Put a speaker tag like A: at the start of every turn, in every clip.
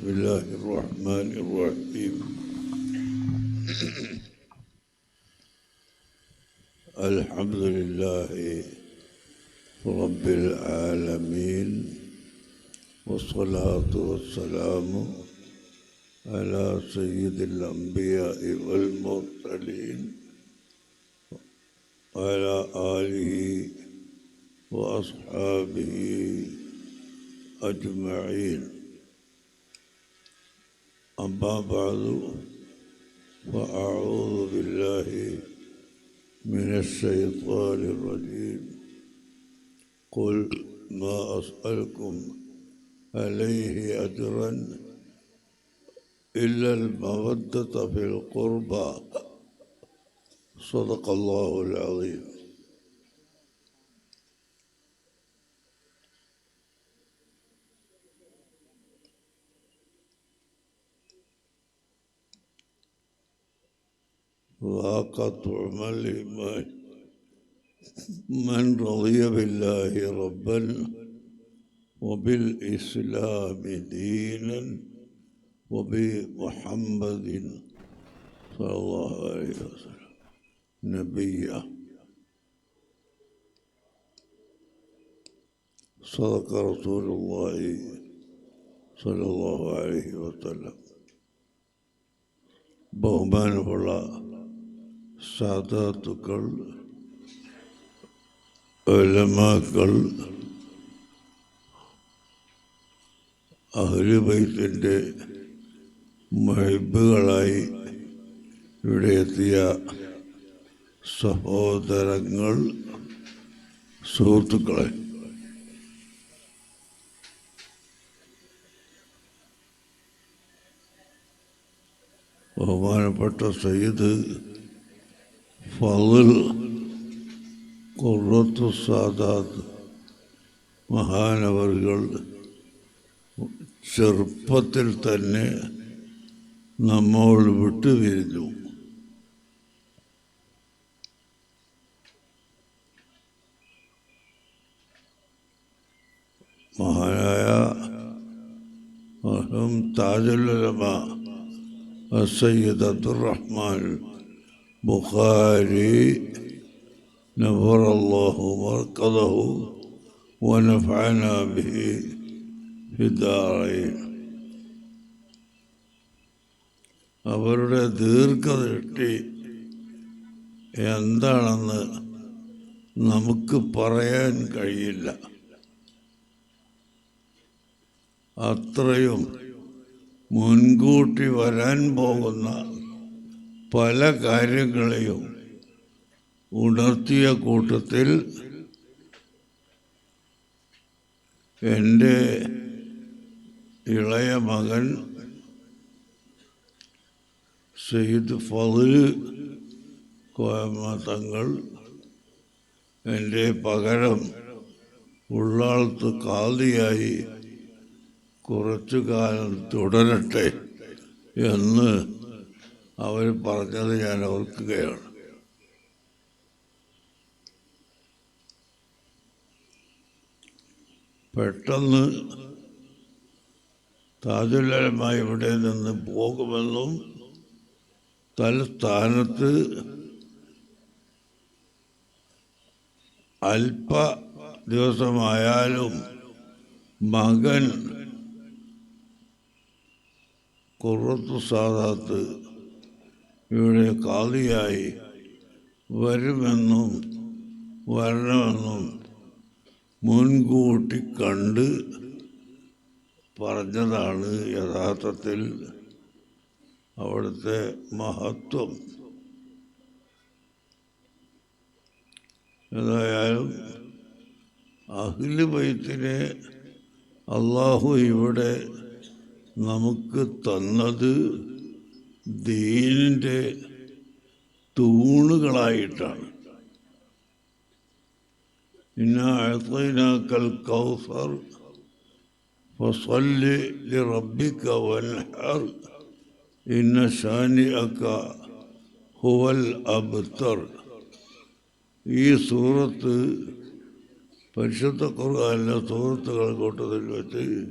A: بسم الله الرحمن الرحيم. الحمد لله رب العالمين والصلاة والسلام على سيد الأنبياء والمرسلين وعلى آله وأصحابه أجمعين. أما بعد فأعوذ بالله من الشيطان الرجيم. قل ما أسألكم عليه أجرا إلا المودة في القربى. صدق الله العظيم. وقد عمل من من رضي بالله ربا وبالإسلام دينا وبمحمد صلى الله عليه وسلم نبيا صدق رسول الله صلى الله عليه وسلم ബഹുമാനമുള്ള സാധാത്തുക്കൾ ഒലമാക്കൾ അഹ്ലുബൈത്തിന്റെ മഹിബുകളായി ഇവിടെ എത്തിയ സഹോദരങ്ങൾ സുഹൃത്തുക്കളെ. ബഹുമാനപ്പെട്ട സയ്യിദ് فاضل قرة السادات മഹാനവറുകൾ ചെറുപ്പത്തിൽ തന്നെ നമ്മോട് വിട്ടുപിരിഞ്ഞു മഹാനായ അഹം താജുലമ സയ്യദ് അബ്ദുറഹ്മാൻ بخاري نفر الله مركضه ونفعنا به في الدارين അവരുടെ ദീർഘദൃഷ്ടി എന്താണെന്ന് നമുക്ക് പറയാൻ കഴിയില്ല അത്രയും മുൻകൂട്ടി വരാൻ പോകുന്ന പല കാര്യങ്ങളെയും ഉണർത്തിയ കൂട്ടത്തിൽ എന്റെ ഇളയ മകൻ സെയ്ദ് ഫതിൽ തങ്ങൾ എന്റെ പകരം ഉള്ളാളത്ത് കാതിയായി കുറച്ചു കാലം തുടരട്ടെ എന്ന് അവർ പറഞ്ഞത് ഞാൻ ഓർക്കുകയാണ്. പെട്ടെന്ന് താജുലമായി ഇവിടെ നിന്ന് പോകുമെന്നും തലസ്ഥാനത്ത് അല്പ ദിവസമായാലും മകൻ കുറത്തു സാധാത്ത് ഇവിടെ കാതിയായി വരുമെന്നും വരണമെന്നും മുൻകൂട്ടി കണ്ട് പറഞ്ഞതാണ് യഥാർത്ഥത്തിൽ അവിടുത്തെ മഹത്വം. ഏതായാലും അഖിൽ ബൈത്തിനെ അള്ളാഹു ഇവിടെ നമുക്ക് തന്നത് ദീനിന്റെ തൂണുകളായിട്ടാണ്. ഇന്നാക്കൽ കൗസർ ഫസല്ലി ലിറബ്ബിക വൻഹർ ഇന്ന അക്ക ഹുവൽ അബ്തർ. ഈ സൂറത്ത് പരിശുദ്ധ കുറവല്ല സൂറത്തുകൾ കൂട്ടത്തിൽ വെച്ച്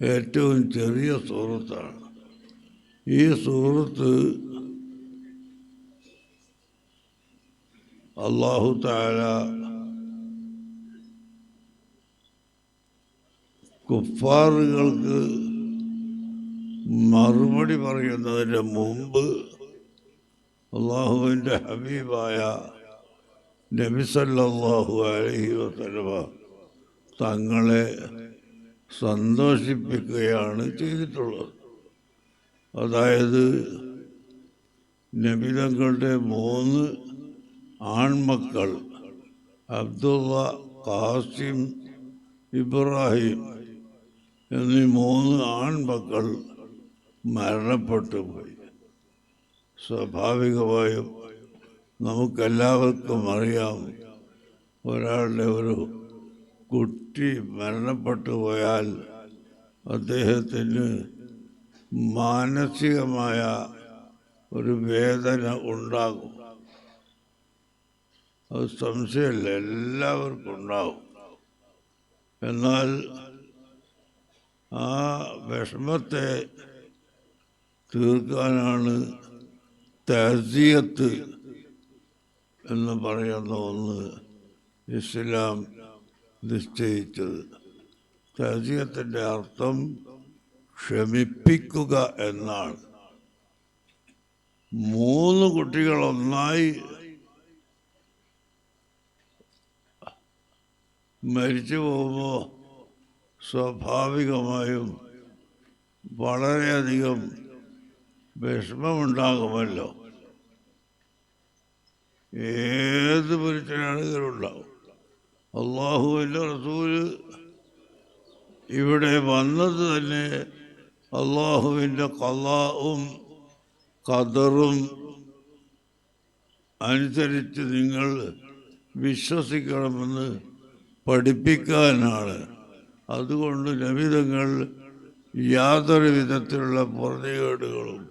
A: ഏറ്റവും ചെറിയ സൂറത്താണ്. ഈ സുഹൃത്ത് അള്ളാഹു താര കുഫാറുകൾക്ക് മറുപടി പറയുന്നതിന് മുമ്പ് അള്ളാഹുവിന്റെ ഹബീബായ നബിസല്ലാഹു അലഹി വസല്ലമ തങ്ങളെ സന്തോഷിപ്പിക്കുകയാണ് ചെയ്തിട്ടുള്ളത്. അതായത് നബിതങ്ങളുടെ മൂന്ന് ആൺമക്കൾ അബ്ദുള്ള ഖാസിം ഇബ്രാഹിം എന്നീ മൂന്ന് ആൺമക്കൾ മരണപ്പെട്ടു പോയി. സ്വാഭാവികമായും നമുക്കെല്ലാവർക്കും അറിയാം ഒരാളുടെ ഒരു കുട്ടി മരണപ്പെട്ടു പോയാൽ അദ്ദേഹത്തിന് മാനസികമായ ഒരു വേദന ഉണ്ടാകും. അത് സംശയമില്ല എല്ലാവർക്കും ഉണ്ടാവും എന്നാൽ ആ വിഷമത്തെ തീർക്കാനാണ് തഹസിയത്ത് എന്ന് പറയുന്ന ഒന്ന് ഇസ്ലാം നിശ്ചയിച്ചത്. തഹസിയത്തിന്റെ അർത്ഥം ക്ഷമിപ്പിക്കുക എന്നാണ് മൂന്ന് കുട്ടികൾ ഒന്നായി മരിച്ചു പോകുമ്പോൾ സ്വാഭാവികമായും വളരെയധികം വിഷമമുണ്ടാകുമല്ലോ. ഏത് പുരുഷനാണെങ്കിലും ഉണ്ടാവും അള്ളാഹുവിന്റെ റസൂൽ ഇവിടെ വന്നത് തന്നെ അള്ളാഹുവിന്റെ കലാവും കദറും അനുസരിച്ച് നിങ്ങൾ വിശ്വസിക്കണമെന്ന് പഠിപ്പിക്കാനാണ്. അതുകൊണ്ട് നബിതങ്ങൾ യാതൊരു വിധത്തിലുള്ള പുറത്തേടുകളും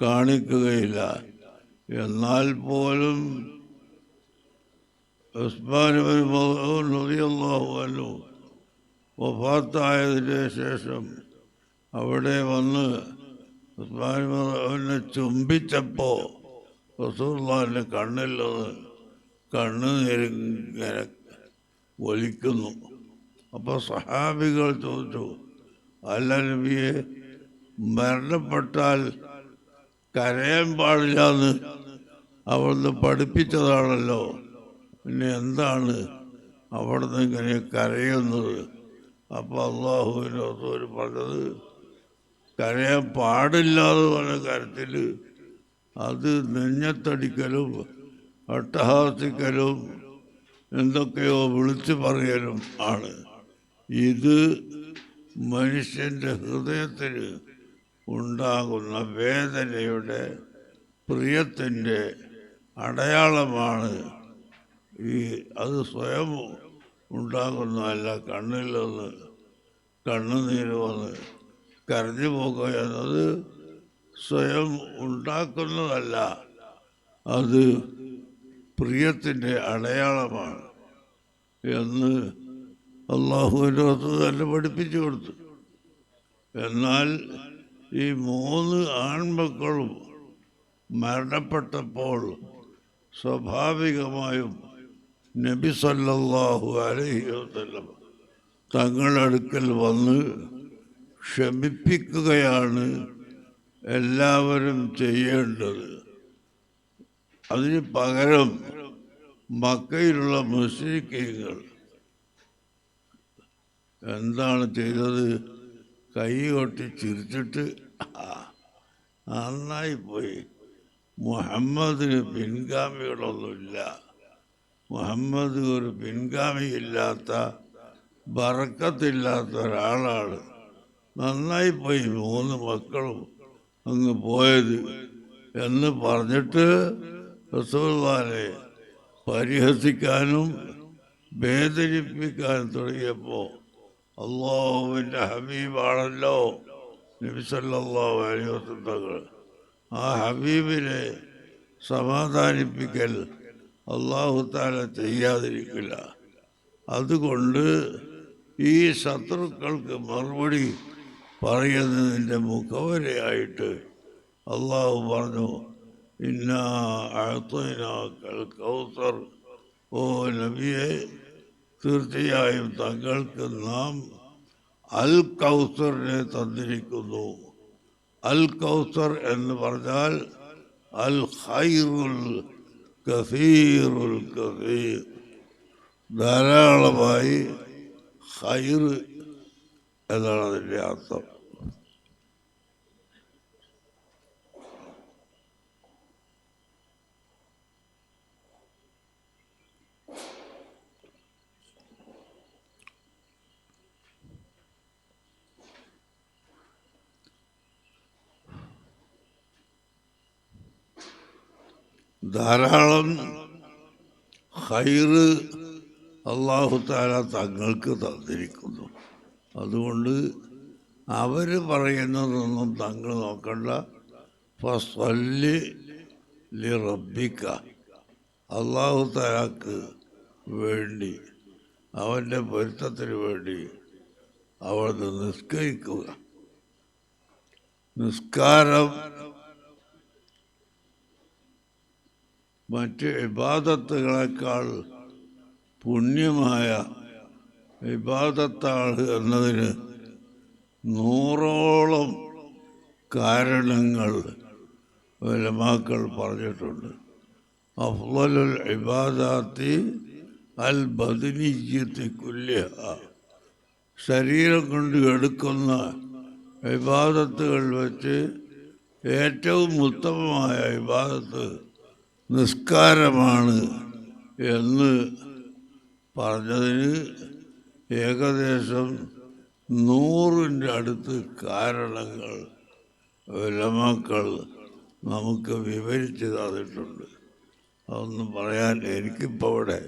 A: കാണിക്കുകയില്ല. എന്നാൽ പോലും ഉസ്മാനുബിഅള്ളാഹു വഫാത്തായതിന് ശേഷം അവിടെ വന്ന് അവനെ ചുംബിച്ചപ്പോൾ റസൂർലാലിന്റെ കണ്ണില്ലത് കണ്ണ് ഇങ്ങനെ ഒലിക്കുന്നു. അപ്പോൾ സഹാബികൾ ചോദിച്ചു അല്ല നബിയെ മരണപ്പെട്ടാൽ കരയാൻ പാടില്ല എന്ന് അവിടുന്ന് പഠിപ്പിച്ചതാണല്ലോ. പിന്നെ എന്താണ് അവിടുന്ന് ഇങ്ങനെ കരയുന്നത്? അപ്പോൾ അള്ളാഹുവിനോ റസൂൽ പറഞ്ഞത് കരയാൻ പാടില്ലാതെ പറഞ്ഞ കാര്യത്തിൽ അത് നെഞ്ഞത്തടിക്കലും അട്ടഹാസിക്കലും എന്തൊക്കെയോ വിളിച്ചു പറയലും ആണ്. ഇത് മനുഷ്യന്റെ ഹൃദയത്തിന് ഉണ്ടാകുന്ന വേദനയുടെ പ്രിയത്തിന്റെ അടയാളമാണ്. ഈ അത് സ്വയം ഉണ്ടാകുന്നതല്ല കണ്ണിൽ നിന്ന് കണ്ണുനീര് വന്ന് കരഞ്ഞു പോകുക എന്നത് സ്വയം ഉണ്ടാക്കുന്നതല്ല. അത് പ്രിയത്തിന്റെ അടയാളമാണ് എന്ന് അള്ളാഹുവിന്റെ ഒത്ത് തന്നെ പഠിപ്പിച്ചു കൊടുത്തു. എന്നാൽ ഈ മൂന്ന് ആൺമക്കളും മരണപ്പെട്ടപ്പോൾ സ്വാഭാവികമായും നബി സല്ലല്ലാഹു അലൈഹി വസല്ലം തങ്ങളടുക്കൽ വന്ന് ക്ഷമിപ്പിക്കുകയാണ് എല്ലാവരും ചെയ്യേണ്ടത്. അതിന് പകരം മക്കയിലുള്ള മുസ്ലിക്കീങ്ങൾ എന്താണ് ചെയ്തത്? കൈ കൊട്ടി ചിരിച്ചിട്ട് "ആ, നന്നായി പോയി. മുഹമ്മദിന് പിൻഗാമികളൊന്നുമില്ല. മുഹമ്മദ് ഒരു പിൻഗാമിയില്ലാത്ത ബറക്കത്തില്ലാത്ത ഒരാളാണ്. നന്നായി പോയി മൂന്ന് മക്കളും അങ്ങ് പോയത് എന്ന് പറഞ്ഞിട്ട് റസൂൽവാനെ പരിഹസിക്കാനും വേദനിപ്പിക്കാനും തുടങ്ങിയപ്പോൾ അള്ളാഹുവിന്റെ ഹബീബാണല്ലോ നബിസല്ലാഹു അലൈഹി വസല്ലങ്ങൾ ആ ഹബീബിനെ സമാധാനിപ്പിക്കൽ അള്ളാഹു താല ചെയ്യാതിരിക്കില്ല. അതുകൊണ്ട് ഈ ശത്രുക്കൾക്ക് മറുപടി പറയുന്നതിന്റെ മുഖവരയായിട്ട് അള്ളാഹു പറഞ്ഞു ഇന്ന അഴത്തതിനാക്കൽ കൗസർ ഓ നബിയെ തീർച്ചയായും തങ്ങൾക്ക് നാം അൽ കൗസറിനെ തന്നിരിക്കുന്നു. അൽ കൗസർ എന്ന് പറഞ്ഞാൽ അൽ ഖൈറുൽ കസീറുൽ കസീർ. ധാരാളമായി ഹൈർ എന്നാണ് അതിന്റെ അർത്ഥം. ധാരാളം ഹൈറ് അള്ളാഹു താല തങ്ങൾക്ക് തന്നിരിക്കുന്നു. അതുകൊണ്ട് അവർ പറയുന്നതൊന്നും തങ്ങൾ നോക്കണ്ട. ഫസ്വല്ലി ലി അള്ളാഹു താലാക്ക് വേണ്ടി അവന്റെ പൊരുത്തത്തിന് വേണ്ടി അവിടുന്ന് നിസ്കരിക്കുക. നിസ്കാരം മറ്റ് വിവാദത്തുകളെക്കാൾ പുണ്യമായ ഇബാദത്താണ് എന്നതിന് നൂറോളം കാരണങ്ങൾ വലമാക്കൾ പറഞ്ഞിട്ടുണ്ട്. അഫ്ലലുൽ ഇബാദാത്തി അൽ ബദനീയത്തി കുല്യ ശരീരം കൊണ്ട് എടുക്കുന്ന ഇബാദത്തുകൾ വെച്ച് ഏറ്റവും ഉത്തമമായ ഇബാദത്ത് നിസ്കാരമാണ് എന്ന് പറഞ്ഞതിന് ഏകദേശം നൂറിന്റെ അടുത്ത് കാരണങ്ങൾ വിലമക്കൾ നമുക്ക് വിവരിച്ച് തന്നിട്ടുണ്ട്. അതൊന്നും പറയാൻ എനിക്കിപ്പോൾ ഇവിടെ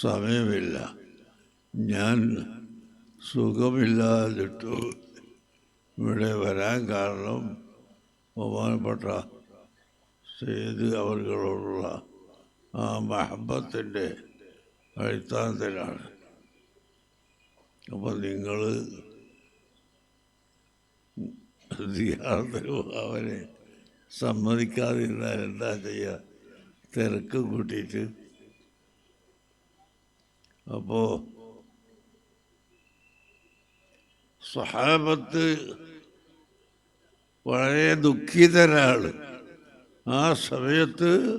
A: സമയമില്ല. ഞാൻ സുഖമില്ലാതിട്ടു ഇവിടെ വരാൻ കാരണം ബഹുമാനപ്പെട്ട സെയ്ത് അവരോടുള്ള ആ മഹബത്തിന്റെ അടിസ്ഥാനത്തിലാണ്. അപ്പം നിങ്ങൾ അവരെ സമ്മതിക്കാതിരുന്നാൽ എന്താ ചെയ്യുക തിരക്ക് കൂട്ടിയിട്ട്. അപ്പോൾ സഹാബത്ത് വളരെ ദുഃഖിതരാണ് ആ സമയത്ത്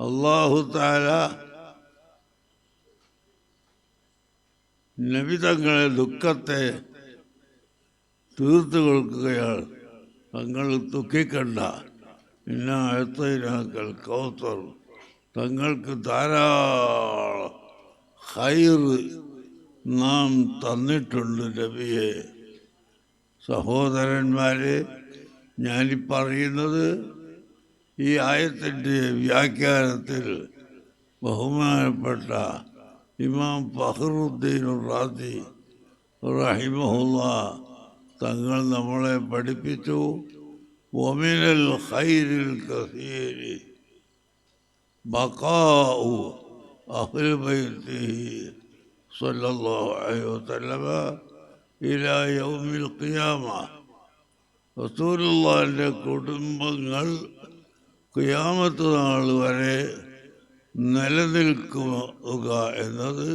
A: അള്ളാഹു താല നബിതങ്ങളെ ദുഃഖത്തെ തീർത്തു കൊടുക്കുകയാണ് തങ്ങൾ ദുഃഖിക്കണ്ട. ഇന്ന കൗത്തർ. തങ്ങൾക്ക് ധാരാളം ഹൈർ നാം തന്നിട്ടുണ്ട് നബിയെ. സഹോദരന്മാരെ ഞാനീ പറയുന്നത് ഈ ആയത്തിന്റെ വ്യാഖ്യാനത്തിൽ ബഹുമാനപ്പെട്ട ഇമാം ഫഹറുദ്ദീൻ റാദി റഹിമഹുല്ല തങ്ങൾ നമ്മളെ പഠിപ്പിച്ചു. ഒമിനൽ ഖൈരിൽ കസീരി ബക്കാഉ അഹ്ൽ ബൈത്തിഹി സല്ലല്ലാഹു അലൈഹി വസല്ലമ ഇലാ യൗമിൽ ഖിയാമ. റസൂലുള്ളാഹിന്റെ കുടുംബങ്ങൾ ഖിയാമത്ത് നാൾ വരെ നിലനിൽക്കുക എന്നത്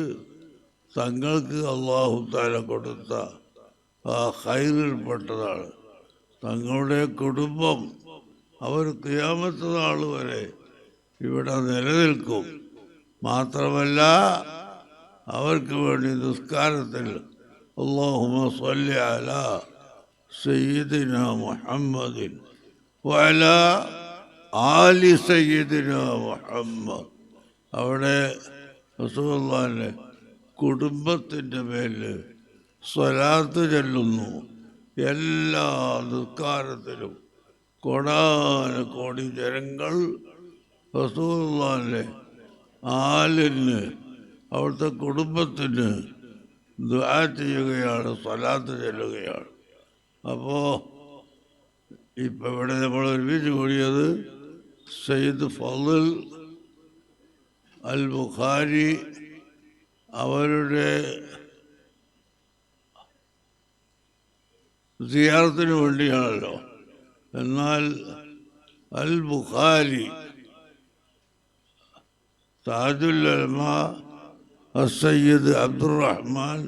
A: തങ്ങൾക്ക് അള്ളാഹു താര കൊടുത്ത ആ ഹൈറിൽപ്പെട്ടതാണ് തങ്ങളുടെ കുടുംബം അവർ ഖിയാമത്ത് നാൾ വരെ ഇവിടെ നിലനിൽക്കും. മാത്രമല്ല അവർക്ക് വേണ്ടി നിസ്കാരത്തിൽ അള്ളാഹുമ സ്വല്ലി അല സയ്യിദിന മുഹമ്മദിൻ വല ആലി സയ്യിദിന മുഹമ്മദ്. അവിടെ റസൂലുള്ളാഹിന്റെ കുടുംബത്തിന്റെ മേലിൽ സ്വലാത്ത് ചെല്ലുന്നു. എല്ലാ നിസ്കാരത്തിലും കോടി ജനങ്ങൾ റസൂലുള്ളാഹിന്റെ ആലിന് അവിടുത്തെ കുടുംബത്തിന് ദുആ ചെയ്യുകയാണ് സ്വലാത്ത് ചെല്ലുകയാണ്. അപ്പോൾ ഇപ്പം ഇവിടെ നമ്മൾ ഒരുമിച്ച് കൂടിയത് സയ്യിദ് ഫضൽ അൽ ബുഖാരി അവരുടെ സിയാറത്തിന് വേണ്ടിയാണല്ലോ. എന്നാൽ അൽ ബുഖാരി താജുൽ അൽമ അസയ്യദ് അബ്ദുറഹ്മാൻ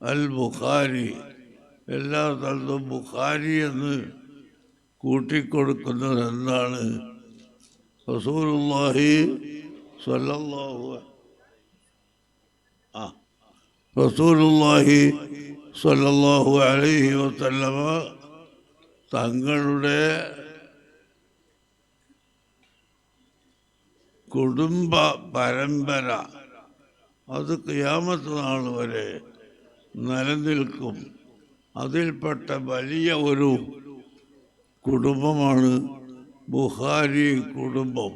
A: അൽ ബുഖാരി എല്ലാ സ്ഥലത്തും ബുഖാരി എന്ന് കൂട്ടിക്കൊടുക്കുന്നത് എന്താണ് റസൂലുള്ളാഹി സ്വല്ലല്ലാഹു ആ. റസൂലുള്ളാഹി സ്വല്ലല്ലാഹു അലൈഹി വസല്ലമ തങ്ങളുടെ കുടുംബ പരമ്പര അത് ക്യാമത്ത് നാൾ വരെ നിലനിൽക്കും. അതിൽപ്പെട്ട വലിയ ഒരു കുടുംബമാണ് ബുഹാരി കുടുംബം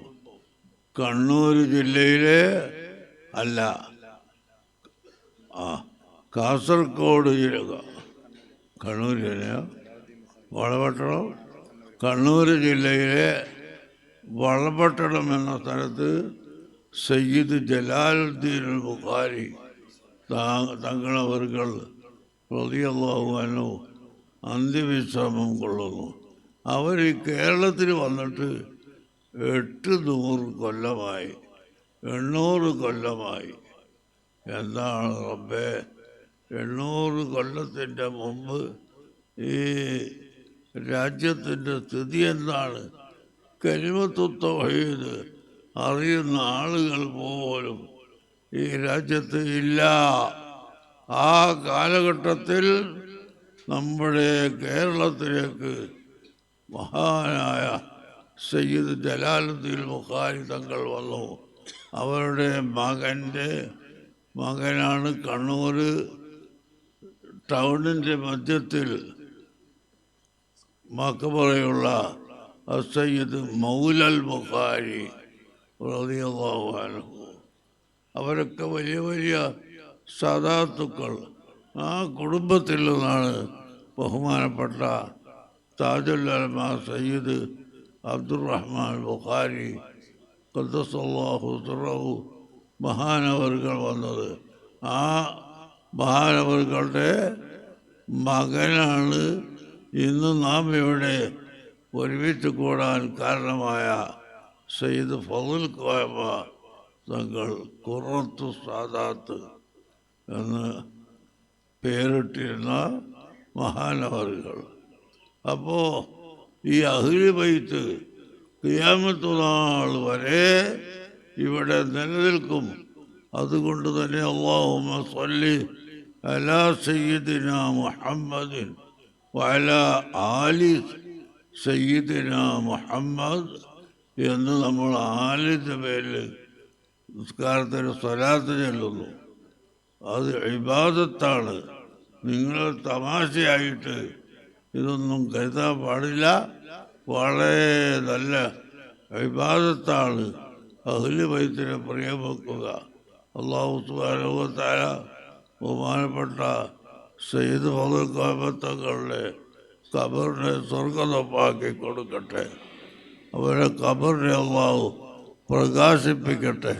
A: കണ്ണൂർ ജില്ലയിലെ അല്ല ആ കാസർഗോഡ് ജില്ല കണ്ണൂർ ജില്ല വളപട്ടണം. കണ്ണൂർ ജില്ലയിലെ വളപട്ടണം എന്ന സ്ഥലത്ത് സയ്യിദ് ജലാലുദ്ദീൻ ബുഖാരി തങ്ങളവർകൾ പ്രതിയല്ലാഹുവാനോ അന്തിവിശ്രമം കൊള്ളുന്നു. അവർ കേരളത്തിൽ വന്നിട്ട് എട്ട് നൂറ് കൊല്ലമായി എണ്ണൂറ് കൊല്ലമായി. എന്താണ് റബ്ബേ? എണ്ണൂറ് കൊല്ലത്തിന്റെ മുമ്പ് ഈ രാജ്യത്തിന്റെ സ്ഥിതി എന്താണ്? കരിമത്വത്തവഹീത് അറിയുന്ന ആളുകൾ പോലും ഈ രാജ്യത്ത് ഇല്ല. ആ കാലഘട്ടത്തിൽ നമ്മുടെ കേരളത്തിലേക്ക് മഹാനായ സയ്യിദ് ജലാലുദ്ദീൻ ബുഖാരി തങ്ങൾ വന്നു. അവരുടെ മകന്റെ മകനാണ് കണ്ണൂർ ടൗണിന്റെ മധ്യത്തിൽ മക്കബറയുള്ള സയ്യിദ് മൗലൽ ബുഖാരി അൻഹു. അവരൊക്കെ വലിയ വലിയ സദാത്തുക്കൾ. ആ കുടുംബത്തിൽ നിന്നാണ് ബഹുമാനപ്പെട്ട താജുൽ അലമ സയ്യിദ് അബ്ദുറഹ്മാൻ ബുഖാരി ഖദ്ദസല്ലാഹു തുറവു മഹാനവറുകൾ വന്നത്. ആ മഹാനവറുകളുടെ മകനാണ് ഇന്ന് നാം ഇവിടെ ഒരുമിച്ച് കൂടാൻ കാരണമായ സയ്യിദ് ഫതുൽ കോയമ്മ തങ്ങൾ കുറത്തു സാദാത്ത് എന്ന് പേരിട്ടിരുന്ന മഹാനവറുകൾ. അപ്പോൾ ഈ അഹിലി ബൈത്ത് ക്രിയാമത്തുനാൾ വരെ ഇവിടെ നിലനിൽക്കും. അതുകൊണ്ട് തന്നെ അള്ളാഹുമ്മ സല്ലി അലാ സയ്യിദിന മുഹമ്മദിൻ വല ആലി സയ്യിദിന മുഹമ്മദ് എന്ന് നമ്മൾ ആലിന്റെ പേരിൽ നിസ്കാരത്തിന് സ്വലാത്ത് ചെല്ലുന്നു അത് ഇബാദത്താണ്. നിങ്ങൾ തമാശയായിട്ട് ഇതൊന്നും കരുതാൻ പാടില്ല വളരെ നല്ല ഇബാദത്താണ് അഹ്ലി വൈദ്യനെ പ്രിയം വെക്കുക അള്ളാഹു സുബാനുഭവത്തായ ബഹുമാനപ്പെട്ട സയ്യിദ് ഫതുൽ കോമത്തങ്ങളുടെ കബറിനെ സ്വർഗതപ്പാക്കി കൊടുക്കട്ടെ അവരെ കബറിനെ അള്ളാഹു പ്രകാശിപ്പിക്കട്ടെ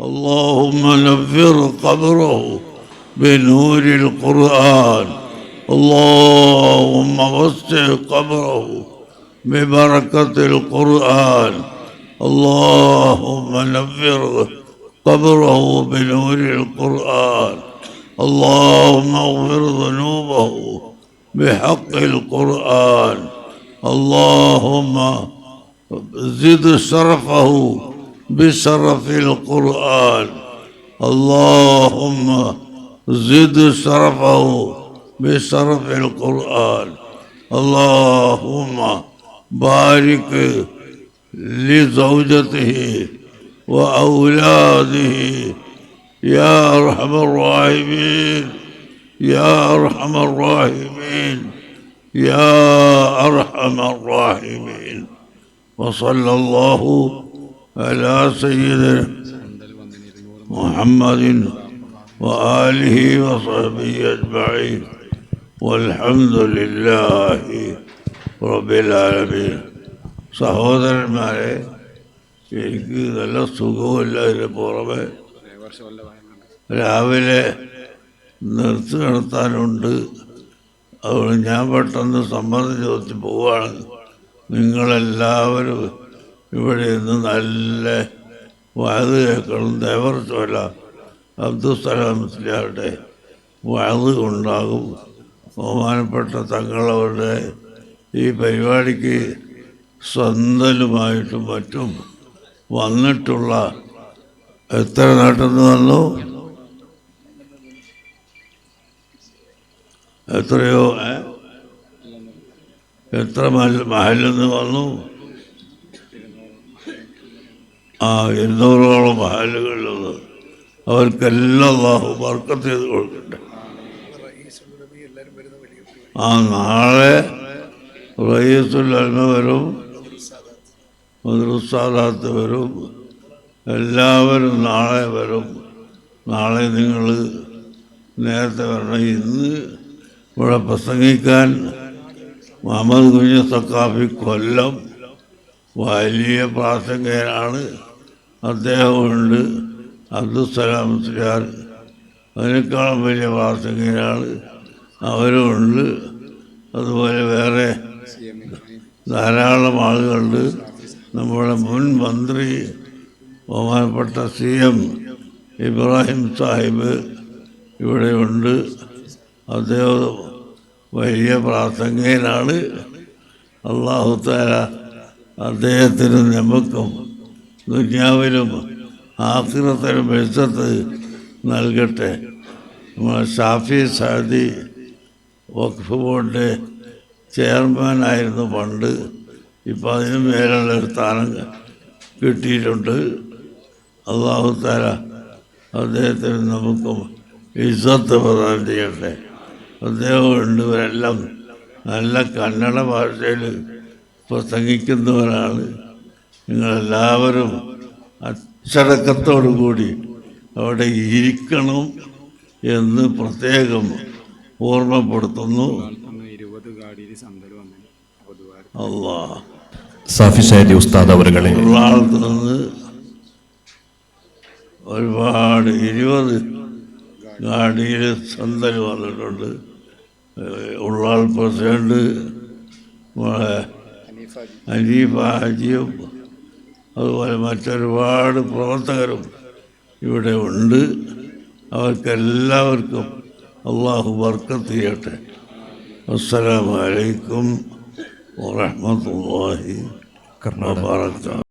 A: اللهم نفر قبره بنور القرآن اللهم وسع قبره ببركة القرآن. اللهم نفر قبره بنور القرآن. اللهم اغفر ذنوبه بحق القرآن. اللهم زد شرفه بشرف القرآن. اللهم زد شرفه بشرف القرآن. اللهم بارك لزوجته وأولاده. يا أرحم الراحمين. يا أرحم الراحمين. يا أرحم الراحمين. وصلى الله على سيدنا محمد وآله وصحبه أجمعين. والحمد لله رب العالمين സഹോദരന്മാരെ എനിക്ക് നല്ല സുഖമില്ല ഇതിന് പുറമെ രാവിലെ നിർത്തി നടത്താനുണ്ട് അതുകൊണ്ട് ഞാൻ പെട്ടെന്ന് സമ്മതം ചോദിച്ച് പോവുകയാണ് നിങ്ങളെല്ലാവരും ഇവിടെ നിന്ന് നല്ല വാത് കേൾക്കണം ദേവർ ചോല അബ്ദുസലാം മുസ്ലിയാരുടെ വാത് ഉണ്ടാകും ബഹുമാനപ്പെട്ട തങ്ങളവരുടെ ഈ പരിപാടിക്ക് സ്വന്തലുമായിട്ടും മറ്റും വന്നിട്ടുള്ള എത്ര നാട്ടിൽ വന്നു? എത്രയോ എത്ര മഹലിൽ നിന്ന് വന്നു? ആ ഇരുന്നൂറോളം നിന്ന് അവർക്കെല്ലാം അള്ളാഹു വർക്കത്ത് ചെയ്ത് കൊടുക്കട്ടെ ആ നാളെ അൽമ വരും. മദ്രസാദാത്ത് വരും. എല്ലാവരും നാളെ വരും. നാളെ നിങ്ങൾ നേരത്തെ വരണം. ഇന്ന് ഇവിടെ പ്രസംഗിക്കാൻ മുഹമ്മദ് കുഞ്ഞ് സക്കാഫി കൊല്ലം വലിയ പ്രാസംഗികനാണ്. അദ്ദേഹമുണ്ട്. അബ്ദുസലാം മുസ്ലിയാർ അതിനേക്കാളും വലിയ പ്രാസംഗികനാണ്. അവരുമുണ്ട് അതുപോലെ വേറെ ധാരാളം ആളുകളുണ്ട്. നമ്മുടെ മുൻ മന്ത്രി ബഹുമാനപ്പെട്ട സി എം ഇബ്രാഹിം സാഹിബ് ഇവിടെയുണ്ട്. അദ്ദേഹം വലിയ പ്രാസംഗികനാണ്. അള്ളാഹുത്താല അദ്ദേഹത്തിനും നമുക്കും ദുന്യാവിലും ആക്രത്തിനും വെച്ചത്ത് നൽകട്ടെ. ഷാഫി സാദി വഖഫ് ബോർഡിന്റെ ചെയർമാനായിരുന്നു പണ്ട്. ഇപ്പം അതിന് മേലുള്ള ഒരു സ്ഥാനം കിട്ടിയിട്ടുണ്ട്. അള്ളാഹു താര അദ്ദേഹത്തിന് നമുക്കും ഇസത്ത് പ്രദാനം ചെയ്യട്ടെ. അദ്ദേഹം ഉണ്ട് ഇവരെല്ലാം നല്ല കന്നഡ ഭാഷയിൽ പ്രസംഗിക്കുന്നവരാണ്. നിങ്ങളെല്ലാവരും അച്ചടക്കത്തോടു കൂടി അവിടെ ഇരിക്കണം എന്ന് പ്രത്യേകം ഓർമ്മപ്പെടുത്തുന്നു. അള്ളാ
B: സാഫി ഉസ്താദ് അവരുകളെ.
A: ഉള്ളാളത്ത് നിന്ന് ഒരുപാട് ഇരുപത് ഗാഡിയിൽ സന്തൽ വന്നിട്ടുണ്ട്. ഉള്ളാൾ പ്രസിഡന്റ് അനീഫ് ഹാജിയും അതുപോലെ മറ്റൊരുപാട് പ്രവർത്തകരും ഇവിടെ ഉണ്ട്. അവർക്കെല്ലാവർക്കും അള്ളാഹു ബർക്കത്ത് ചെയ്യട്ടെ അസ്സലാമലൈക്കും വറഹമത്തല്ലാഹി
B: കർണാടക
A: വബറകാതുഹു